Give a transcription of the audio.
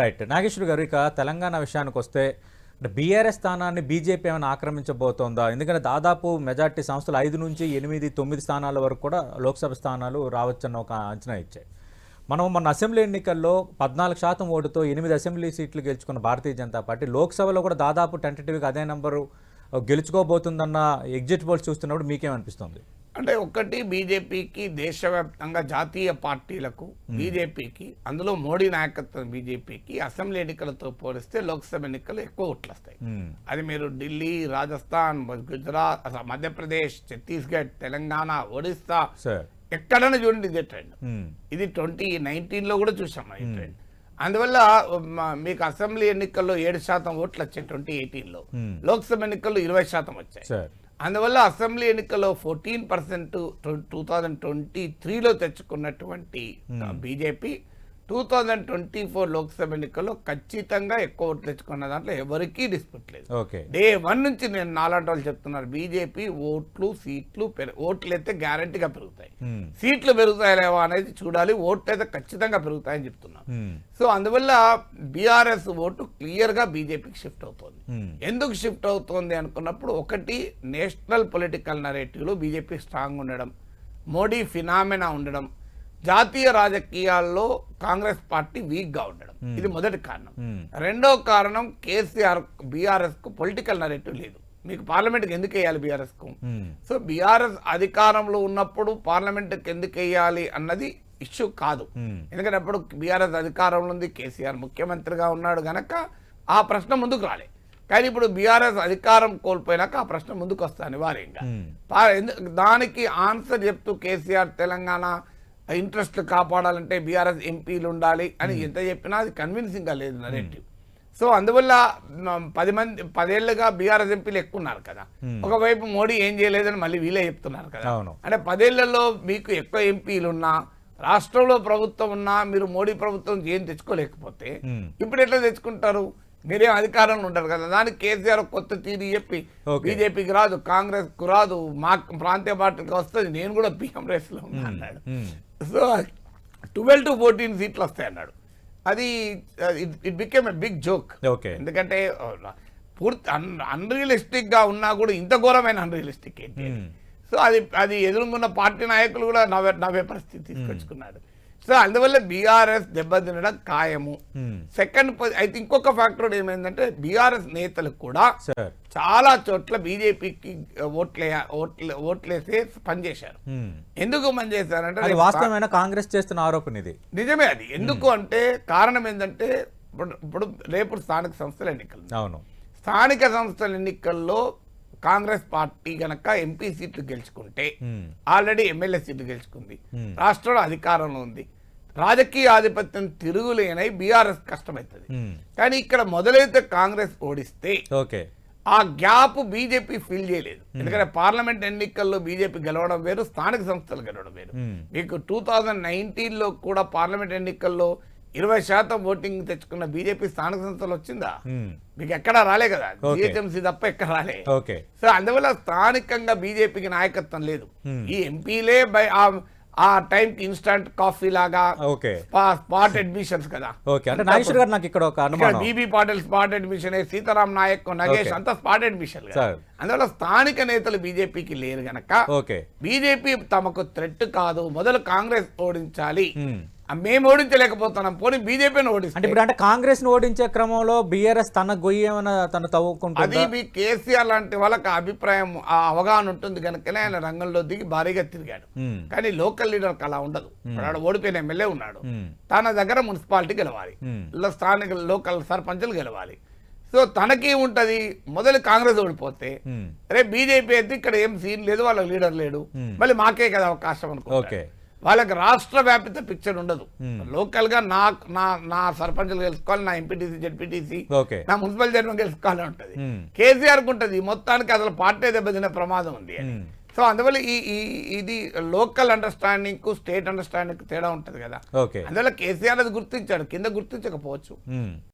Right Nageshwar గారు ఇక తెలంగాణ విషయానికి వస్తే బీఆర్ఎస్ స్థానాన్ని బీజేపీ ఏమైనా ఆక్రమించబోతోందా? ఎందుకంటే దాదాపు మెజార్టీ సంస్థలు ఐదు నుంచి ఎనిమిది తొమ్మిది స్థానాల వరకు కూడా లోక్సభ స్థానాలు రావచ్చన్న ఒక అంచనా ఇచ్చాయి. మనం మన అసెంబ్లీ ఎన్నికల్లో పద్నాలుగు శాతం ఓటుతో ఎనిమిది అసెంబ్లీ సీట్లు గెలుచుకున్న భారతీయ జనతా పార్టీ లోక్సభలో కూడా దాదాపు టెంటేటివ్గా అదే నెంబరు గెలుచుకోబోతుందన్న ఎగ్జిట్ పోల్స్ చూస్తున్నప్పుడు మీకేమనిపిస్తుంది? అంటే ఒకటి బీజేపీకి దేశవ్యాప్తంగా జాతీయ పార్టీలకు బీజేపీకి అందులో మోడీ నాయకత్వం బీజేపీకి అసెంబ్లీ ఎన్నికలతో పోలిస్తే లోక్సభ ఎన్నికలు ఎక్కువ ఓట్లు వస్తాయి. అది మీరు ఢిల్లీ రాజస్థాన్ గుజరాత్ మధ్యప్రదేశ్ ఛత్తీస్గఢ్ తెలంగాణ ఒడిస్సా ఎక్కడైనా చూడండి ఇదే ట్రెండ్. ఇది ట్వంటీ నైన్టీన్లో కూడా చూసాం ఈ ట్రెండ్. అందువల్ల మీకు అసెంబ్లీ ఎన్నికల్లో ఏడు శాతం ఓట్లు వచ్చాయి ట్వంటీ ఎయిటీన్లో. లోక్సభ ఎన్నికల్లో ఇరవై శాతం వచ్చాయి. సార్. అందువల్ల అసెంబ్లీ ఎన్నికల్లో fourteen percent two thousand twenty త్రీలో తెచ్చుకున్నటువంటి BJP two thousand twenty four Lok Sabha ఎన్నికల్లో ఖచ్చితంగా ఎక్కువ ఓట్లు తెచ్చుకున్న దాంట్లో ఎవరికీ డిస్ప్యూట్ లేదు ఓకే డే వన్ నుంచి నేను నాలాంటి వాళ్ళు చెప్తున్నారు బీజేపీ ఓట్లు సీట్లు ఓట్లు అయితే గ్యారంటీగా పెరుగుతాయి మ్మ్. సీట్లు పెరుగుతాయి లేవా అనేది చూడాలి ఓట్లు అయితే ఖచ్చితంగా పెరుగుతాయని చెప్తున్నాను మ్మ్. సో అందువల్ల బీఆర్ఎస్ ఓటు క్లియర్గా బీజేపీకి షిఫ్ట్ అవుతుంది మ్మ్. ఎందుకు షిఫ్ట్ అవుతోంది అనుకున్నప్పుడు ఒకటి నేషనల్ పొలిటికల్ నరేటివ్లో బీజేపీ స్ట్రాంగ్ ఉండడం మోడీ ఫినామినా ఉండడం జాతీయ రాజకీయాల్లో కాంగ్రెస్ పార్టీ వీక్గా ఉండడం. ఇది మొదటి కారణం. రెండో కారణం కేసీఆర్ బీఆర్ఎస్కు పొలిటికల్ నరేటివ్ లేదు. మీకు పార్లమెంట్కి ఎందుకు వేయాలి బీఆర్ఎస్కు. సో బీఆర్ఎస్ అధికారంలో ఉన్నప్పుడు పార్లమెంట్కి ఎందుకు వేయాలి అన్నది ఇష్యూ కాదు. ఎందుకంటే అప్పుడు బీఆర్ఎస్ అధికారంలో ఉంది కేసీఆర్ ముఖ్యమంత్రిగా ఉన్నాడు గనక ఆ ప్రశ్న ముందుకు రాలే. కానీ ఇప్పుడు బీఆర్ఎస్ అధికారం కోల్పోయినాక ఆ ప్రశ్న ముందుకు వస్తా అనివార్యంగా దానికి ఆన్సర్ చెప్తూ కేసీఆర్ తెలంగాణ ఇంట్రెస్ట్ కాపాడాలంటే బీఆర్ఎస్ ఎంపీలు ఉండాలి అని ఎంత చెప్పినా అది కన్విన్సింగ్గా లేదు నరేటివ్ సో అందువల్ల పది మంది పదేళ్ళుగా బీఆర్ఎస్ ఎంపీలు ఎక్కువ ఉన్నారు కదా. ఒకవైపు మోడీ ఏం చేయలేదని మళ్ళీ వీళ్ళే చెప్తున్నారు కదా. అంటే పదేళ్ళలో మీకు ఎక్కువ ఎంపీలు ఉన్నా రాష్ట్రంలో ప్రభుత్వం ఉన్నా మీరు మోడీ ప్రభుత్వం ఏం తెచ్చుకోలేకపోతే. ఇప్పుడు ఎట్లా తెచ్చుకుంటారు? మీరేం అధికారంలో ఉంటారు కదా. దానికి కేసీఆర్ కొత్త తీరు చెప్పి. బీజేపీకి రాదు కాంగ్రెస్కు రాదు మా ప్రాంతీయ పార్టీకి వస్తుంది నేను కూడా పిఎం రేస్లో ఉన్నా అన్నాడు. సో ట్వెల్వ్ టు ఫోర్టీన్ సీట్లు వస్తాయి అన్నాడు. అది it became a big joke okay. ఎందుకంటే పూర్తి అన్రియలిస్టిక్గా ఉన్నా కూడా ఇంత ఘోరమైన అన్రియలిస్టిక్ ఏంటి? అని. సో అది అది ఎదురుకున్న పార్టీ నాయకులు కూడా నవ్వే నవ్వే పరిస్థితి తీసుకొచ్చుకున్నాడు సో అందువల్ల బీఆర్ఎస్ దెబ్బతినడం ఖాయము. సెకండ్ అయితే ఇంకొక ఫ్యాక్టర్ ఏమైందంటే బీఆర్ఎస్ నేతలకు కూడా సార్ చాలా చోట్ల బీజేపీకి ఓట్లే ఓట్లే ఓట్లేసి పనిచేశారు. మ్మ్. ఎందుకు పనిచేశారంటే వాస్తవమైన కాంగ్రెస్ చేస్తున్న ఆరోపణ ఇది. నిజమే అది. ఎందుకు అంటే కారణం ఏంటంటే ఇప్పుడు ఇప్పుడు రేపు స్థానిక సంస్థల ఎన్నికలు అవును. స్థానిక సంస్థల ఎన్నికల్లో కాంగ్రెస్ పార్టీ గనక ఎంపీ సీట్లు గెలుచుకుంటే. ఆల్రెడీ ఎమ్మెల్యే సీట్లు గెలుచుకుంది. రాష్ట్రంలో అధికారంలో ఉంది రాజకీయ ఆధిపత్యం తిరుగులేనై బీఆర్ఎస్ కష్టమవుతుంది. కానీ ఇక్కడ మొదలైతే కాంగ్రెస్ ఓడిస్తే ఓకే ఆ గ్యాప్ బీజేపీ ఫిల్ చేయలేదు ఎందుకంటే పార్లమెంట్ ఎన్నికల్లో బీజేపీ గెలవడం వేరు స్థానిక సంస్థలు గెలవడం వేరు. మీకు టూ థౌజండ్ నైన్టీన్లో కూడా పార్లమెంట్ ఎన్నికల్లో ఇరవై శాతం ఓటింగ్ తెచ్చుకున్న బీజేపీ స్థానిక సంస్థలు వచ్చిందా. మీకు ఎక్కడ రాలే కదా. జిహెచ్ఎంసీ తప్ప ఎక్కడ రాలే. ఓకే. సో అందువల్ల స్థానికంగా బీజేపీకి నాయకత్వం లేదు. ఈ ఎంపీలే బై ఆ- ఆ టైంకి ఇన్స్టంట్ కాఫీ లాగా స్పాట్ అడ్మిషన్స్ కదా. ఓకే. అంటే నాగేశ్వర్ గారు నాకు ఇక్కడ ఒక అనుమానం. BB Patil spot admission Sitaram Nayak Nagesh. అంతా స్పాట్ అడ్మిషన్. అందువల్ల స్థానిక నేతలు బీజేపీకి లేరు గనక ఓకే. బీజేపీ తమకు థ్రెట్ కాదు. మొదలు కాంగ్రెస్ ఓడించాలి. మ్మ్. ఓడించలేకపోతున్నాం. పోనీ బీజేపీని అంటే ఓడిస్తే ఇప్పుడు అంటే కాంగ్రెస్ను ఓడించే క్రమంలో బీఆర్ఎస్ తన గొయ్యి ఏమైనా తను అది తవ్వుకుంటుందా మీ కేసీఆర్ లాంటి వాళ్ళకి అభిప్రాయం ఆ అవగాహన ఉంటుంది కనుకనే ఆయన రంగంలో దిగి భారీగా తిరిగాడు. కానీ లోకల్ లీడర్కి అలా ఉండదు. వాడు ఓడిపోయిన ఎమ్మెల్యే ఉన్నాడు. తన దగ్గర మున్సిపాలిటీ గెలవాలి. స్థానిక లోకల్ సర్పంచులు గెలవాలి. సో తనకి ఉంటది మొదలు కాంగ్రెస్ ఓడిపోతే. రేపు బీజేపీ అయితే ఇక్కడ ఏం సీన్ లేదు వాళ్ళ లీడర్ లేడు. మళ్ళీ మాకే కదా అవకాశం అనుకో ఓకే. వాళ్ళకి రాష్ట్ర వ్యాపిత పిక్చర్ ఉండదు. లోకల్గా నా నా నా సర్పంచులు గెలుచుకోవాలి నా ఎంపీటీసీ జెడ్పీటీసీ నా మున్సిపల్ చైర్మన్ గెలుచుకోవాలని ఉంటది. మ్మ్. కేసీఆర్ ఉంటుంది. మొత్తానికి అసలు పార్టీ దెబ్బతినే ప్రమాదం ఉంది. సో అందువల్ల ఈ ఇది లోకల్ అండర్స్టాండింగ్కు స్టేట్ అండర్స్టాండింగ్ తేడా ఉంటది కదా. అందువల్ల కేసీఆర్ అది గుర్తించాడు. కింద గుర్తించకపోవచ్చు.